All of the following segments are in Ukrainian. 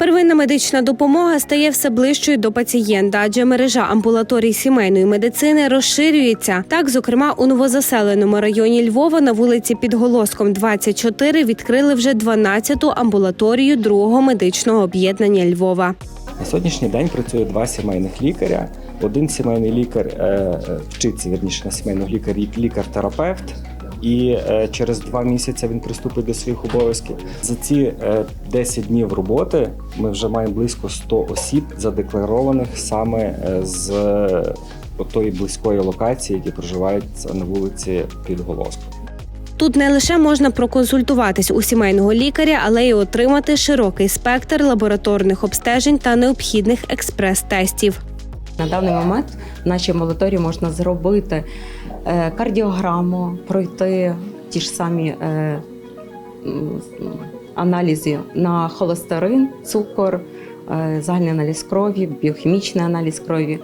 Первинна медична допомога стає все ближчою до пацієнта, адже мережа амбулаторій сімейної медицини розширюється. Так, зокрема, у новозаселеному районі Львова на вулиці під Голоском 24 відкрили вже 12-ту амбулаторію другого медичного об'єднання Львова. На сьогоднішній день працює два сімейних лікаря. Один сімейний лікар е, е, вчиться вірніше на сімейного лікаря, лікар-терапевт. І е, через два місяці він приступить до своїх обов'язків. За ці е, 10 днів роботи ми вже маємо близько 100 осіб, задекларованих саме е, з е, тої близької локації, які проживають на вулиці під Голоском. Тут не лише можна проконсультуватись у сімейного лікаря, але й отримати широкий спектр лабораторних обстежень та необхідних експрес-тестів. На даний момент в нашій амбулаторії можна зробити е, кардіограму, пройти ті ж самі е, аналізи на холестерин, цукор, е, загальний аналіз крові, біохімічний аналіз крові.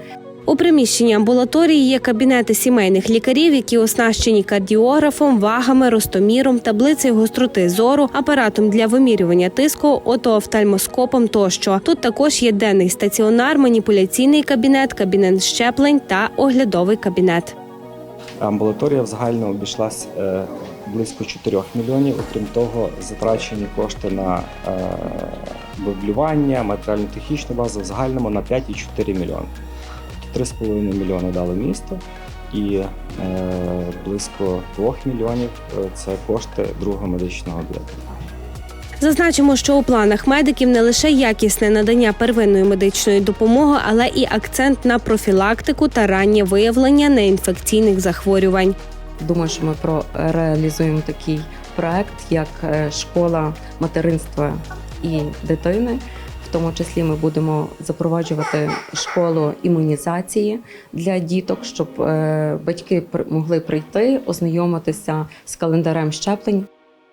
У приміщенні амбулаторії є кабінети сімейних лікарів, які оснащені кардіографом, вагами, ростоміром, таблицею гостроти зору, апаратом для вимірювання тиску, отоофтальмоскопом тощо. Тут також є денний стаціонар, маніпуляційний кабінет, кабінет щеплень та оглядовий кабінет. Амбулаторія в загальному обійшлась е, близько 4 мільйонів. Окрім того, затрачені кошти на е, меблювання, матеріально-технічну базу в загальному на 5,4 мільйони. Тобто 3,5 мільйони дало місто і е, близько 2 мільйонів е, це кошти другого медичного об'єднання. Зазначимо, що у планах медиків не лише якісне надання первинної медичної допомоги, але і акцент на профілактику та раннє виявлення неінфекційних захворювань. Думаю, що ми про реалізуємо такий проект, як е, школа материнства і дитини. Тому числі ми будемо запроваджувати школу імунізації для діток, щоб е, батьки могли прийти, ознайомитися з календарем щеплень.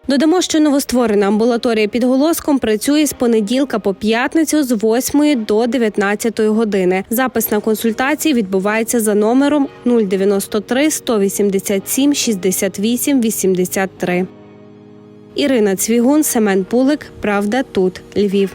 Додамо, що новостворена амбулаторія під голоском працює з понеділка по п'ятницю з 8 до 19 години. Запис на консультації відбувається за номером 093 187 68 83. Ірина Цвігун, Семен Пулик. Правда, тут Львів.